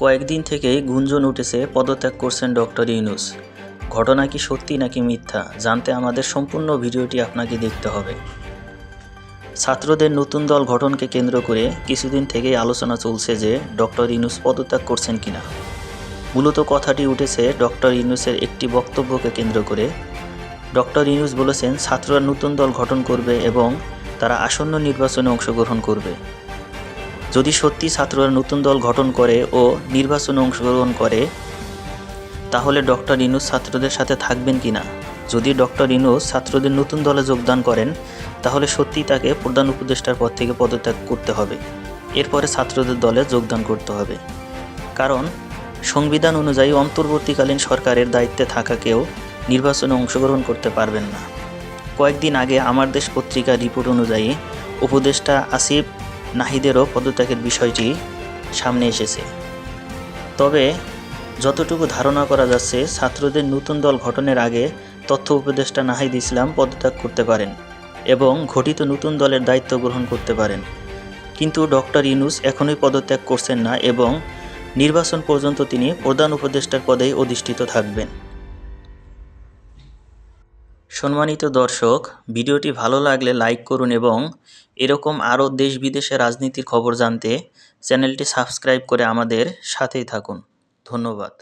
কয়েকদিন থেকেই গুঞ্জন উঠেছে পদত্যাগ করছেন ডক্টর ইউনুস। ঘটনা কি সত্যি নাকি মিথ্যা, জানতে আমাদের সম্পূর্ণ ভিডিওটি আপনাকে দেখতে হবে। ছাত্রদের নতুন দল গঠনকে কেন্দ্র করে কিছুদিন থেকেই আলোচনা চলছে যে ডক্টর ইউনুস পদত্যাগ করছেন কিনা। মূলত কথাটি উঠেছে ডক্টর ইউনুসের একটি বক্তব্যকে কেন্দ্র করে। ডক্টর ইউনুস বলেছেন, ছাত্ররা নতুন দল গঠন করবে এবং তারা আসন্ন নির্বাচনে অংশগ্রহণ করবে। যদি সত্যি ছাত্ররা নতুন দল গঠন করে ও নির্বাচনে অংশগ্রহণ করে, তাহলে ডক্টর ইনুস ছাত্রদের সাথে থাকবেন কি না যদি ডক্টর ইনুস ছাত্রদের নতুন দলে যোগদান করেন, তাহলে সত্যি তাকে প্রধান উপদেষ্টার পদ থেকে পদত্যাগ করতে হবে। এরপরে ছাত্রদের দলে যোগদান করতে হবে। কারণ, সংবিধান অনুযায়ী অন্তর্বর্তীকালীন সরকারের দায়িত্বে থাকা কেউ নির্বাচনে অংশগ্রহণ করতে পারবেন না। কয়েকদিন আগে আমার দেশ পত্রিকার রিপোর্ট অনুযায়ী উপদেষ্টা আসিফ নাহিদেরও পদত্যাগের বিষয়টি সামনে এসেছে। তবে যতটুকু ধারণা করা যাচ্ছে, ছাত্রদের নতুন দল গঠনের আগে তথ্য উপদেষ্টা নাহিদ ইসলাম পদত্যাগ করতে পারেন এবং ঘটিত নতুন দলের দায়িত্ব গ্রহণ করতে পারেন। কিন্তু ডক্টর ইনুস এখনই পদত্যাগ করছেন না এবং নির্বাচন পর্যন্ত তিনি প্রধান উপদেষ্টার পদেই অধিষ্ঠিত থাকবেন। সম্মানিত দর্শক, ভিডিওটি ভালো লাগলে লাইক করুন এবং এরকম আরও দেশ বিদেশে রাজনীতির খবর জানতে চ্যানেলটি সাবস্ক্রাইব করে আমাদের সাথেই থাকুন। ধন্যবাদ।